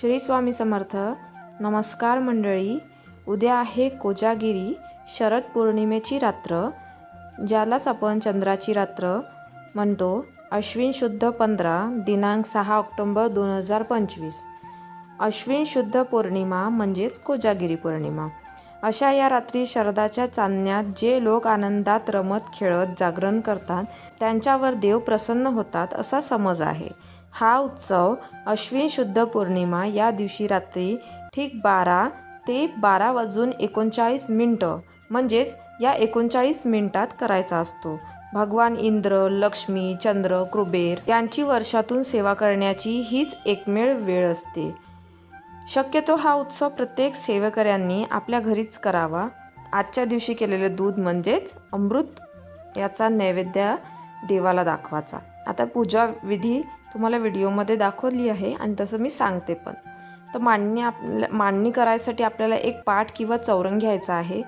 श्री स्वामी समर्थ. नमस्कार मंडळी. उद्या आहे कोजागिरी शरद पौर्णिमेची रात्र ज्यालाच आपण चंद्राची रात्र म्हणतो. अश्विन शुद्ध पंधरा दिनांक सहा ऑक्टोंबर दोन हजार पंचवीस. अश्विन शुद्ध पौर्णिमा म्हणजेच कोजागिरी पौर्णिमा. अशा या रात्री शरदाच्या चांदण्यात जे लोक आनंदात रमत खेळत जागरण करतात त्यांच्यावर देव प्रसन्न होतात असा समज आहे. हा उत्सव अश्विन शुद्ध पौर्णिमा या दिवशी रात्री ठीक बारा ते बारा वाजून एकोणचाळीस मिनटं म्हणजेच या एकोणचाळीस मिनिटात करायचा असतो. भगवान इंद्र लक्ष्मी चंद्र कुबेर यांची वर्षातून सेवा करण्याची हीच एकमेव वेळ असते. शक्यतो हा उत्सव प्रत्येक सेवेकऱ्यांनी आपल्या घरीच करावा. आजच्या दिवशी केलेले दूध म्हणजेच अमृत याचा नैवेद्य देवाला दाखवायचा. आता पूजा विधी तुम्हाला व्हिडिओमध्ये दाखवली आहे आणि तसं मी सांगते पण. तर मांडणी आपल्या मांडणी करायसाठी आपल्याला एक पाठ किंवा चौरंग घ्यायचा आहे.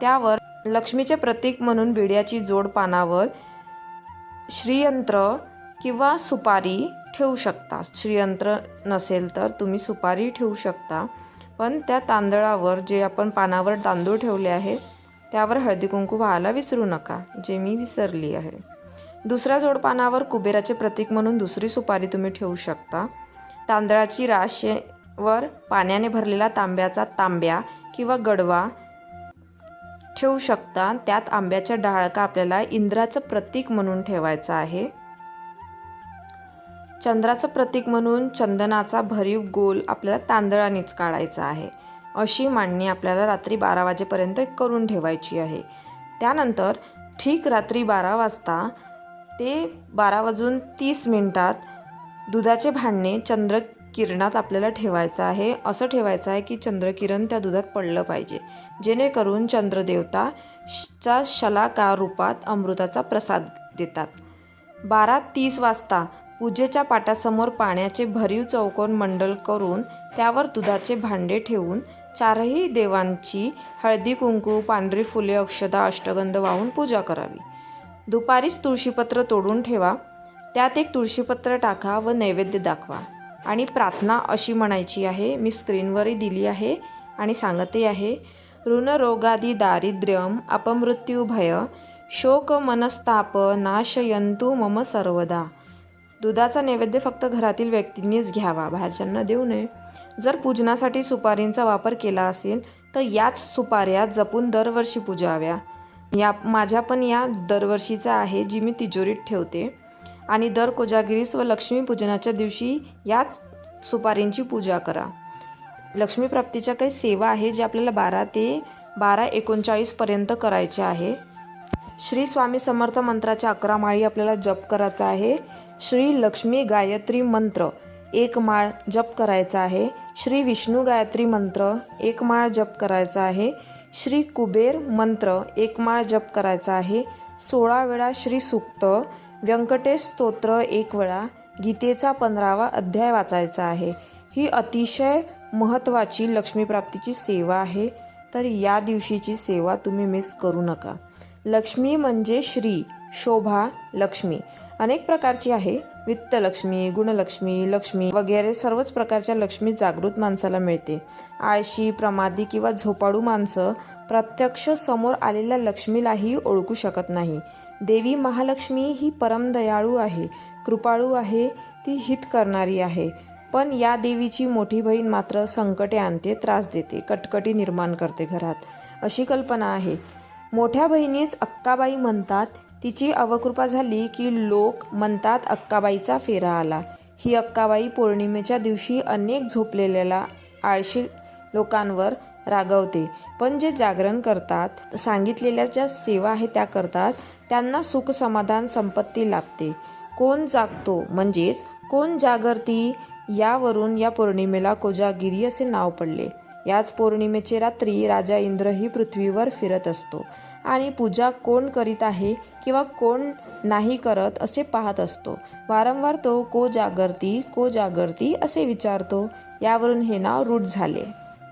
त्यावर लक्ष्मीचे प्रतीक म्हणून विड्याची जोड पानावर श्रीयंत्र किंवा सुपारी ठेवू शकता. श्रीयंत्र नसेल तर तुम्ही सुपारी ठेवू शकता. पण त्या तांदळावर जे आपण पानावर तांदूळ ठेवले आहे त्यावर हळदी कुंकू व्हायला विसरू नका जे मी विसरली आहे. दुसऱ्या जोडपानावर कुबेराचे प्रतीक म्हणून दुसरी सुपारी तुम्ही ठेवू शकता. तांदळाची राशेवर पाण्याने भरलेला तांब्याचा तांब्या किंवा गडवा ठेवू शकता. त्यात आंब्याच्या डाळका आपल्याला इंद्राचं प्रतीक म्हणून ठेवायचं आहे. चंद्राचं प्रतीक म्हणून चंदनाचा भरीव गोल आपल्याला तांदळानेच काढायचा आहे. अशी मांडणी आपल्याला रात्री बारा वाजेपर्यंत करून ठेवायची आहे. त्यानंतर ठीक रात्री बारा वाजता ते बारा वाजून तीस मिनटात दुधाचे भांडणे चंद्रकिरणात आपल्याला ठेवायचं आहे. असं ठेवायचं आहे की चंद्रकिरण त्या दुधात पडलं पाहिजे. जेणेकरून चंद्रदेवता चा शलाकार रूपात अमृताचा प्रसाद देतात. बारा तीस वाजता पूजेच्या पाटासमोर पाण्याचे भरीव चौकोन मंडल करून त्यावर दुधाचे भांडे ठेवून चारही देवांची हळदी कुंकू पांढरी फुले अक्षदा अष्टगंध वाहून पूजा करावी. दुपारीच तुळशीपत्र तोडून ठेवा त्यात एक तुळशीपत्र टाका व नैवेद्य दाखवा. आणि प्रार्थना अशी म्हणायची आहे मी स्क्रीनवरही दिली आहे आणि सांगते आहे ऋणरोगादी दारिद्र्यम अपमृत्यू भय शोक मनस्ताप नाशयंतु मम सर्वदा. दुधाचा नैवेद्य फक्त घरातील व्यक्तींनीच घ्यावा बाहेरच्यांना देऊ नये. जर पूजनासाठी सुपारींचा वापर केला असेल तर याच सुपाऱ्या जपून दरवर्षी पूजाव्या. या माझ्या पण या दरवर्षीचा आहे जी मी तिजोरीत ठेवते. आणि दर कोजागिरीस व लक्ष्मीपूजनाच्या दिवशी याच सुपारींची पूजा करा. लक्ष्मीप्राप्तीच्या काही सेवा आहे जे आपल्याला बारा ते बारा एकोणचाळीसपर्यंत करायच्या आहे. श्री स्वामी समर्थ मंत्राच्या अकरा माळी आपल्याला जप करायचा आहे. श्री लक्ष्मी गायत्री मंत्र एक माळ जप करायचा आहे. श्री विष्णू गायत्री मंत्र एक माळ जप करायचा आहे. श्री कुबेर मंत्र एकमाळ जप करायचा आहे. सोळा वेळा श्री सुक्त व्यंकटेश स्तोत्र एक वेळा गीतेचा पंधरावा अध्याय वाचायचा आहे. ही अतिशय महत्त्वाची लक्ष्मीप्राप्तीची सेवा आहे. तर या दिवशीची सेवा तुम्ही मिस करू नका. लक्ष्मी म्हणजे श्री शोभा लक्ष्मी. अनेक प्रकारची आहे. वित्तलक्ष्मी गुणलक्ष्मी लक्ष्मी वगैरे सर्वच प्रकारच्या लक्ष्मी जागृत माणसाला मिळते. आळशी प्रमादी किंवा झोपाळू माणसं प्रत्यक्ष समोर आलेल्या लक्ष्मीलाही ओळखू शकत नाही. देवी महालक्ष्मी ही परम दयाळू आहे कृपाळू आहे ती हित करणारी आहे. पण या देवीची मोठी बहीण मात्र संकटे आणते त्रास देते कटकटी निर्माण करते घरात. अशी कल्पना आहे. मोठ्या बहिणीस अक्काबाई म्हणतात तिची अवकृपा झाली की लोक म्हणतात अक्काबाईचा फेरा आला. ही अक्काबाई पौर्णिमेच्या दिवशी अनेक झोपलेल्याला आळशी लोकांवर रागवते. पण जे जागरण करतात सांगितलेल्या ज्या सेवा आहे त्या करतात त्यांना सुख समाधान संपत्ती लाभते. कोण जागतो म्हणजेच कोण जागरती यावरून या पौर्णिमेला कोजागिरी असे नाव पडले. याच पौर्णिमेचे रात्री राजा इंद्रही पृथ्वीवर फिरत असतो. आणि पूजा कोण करीत आहे किंवा कोण नाही करत असे पाहत असतो. वारंवार तो को जागरती को जागरती असे विचारतो. यावरून हे नाव रूढ झाले.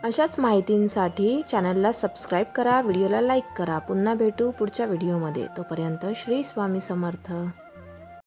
अशाच माहितींसाठी चॅनलला सबस्क्राईब करा व्हिडिओला लाईक करा. पुन्हा भेटू पुढच्या व्हिडिओमध्ये. तोपर्यंत श्री स्वामी समर्थ.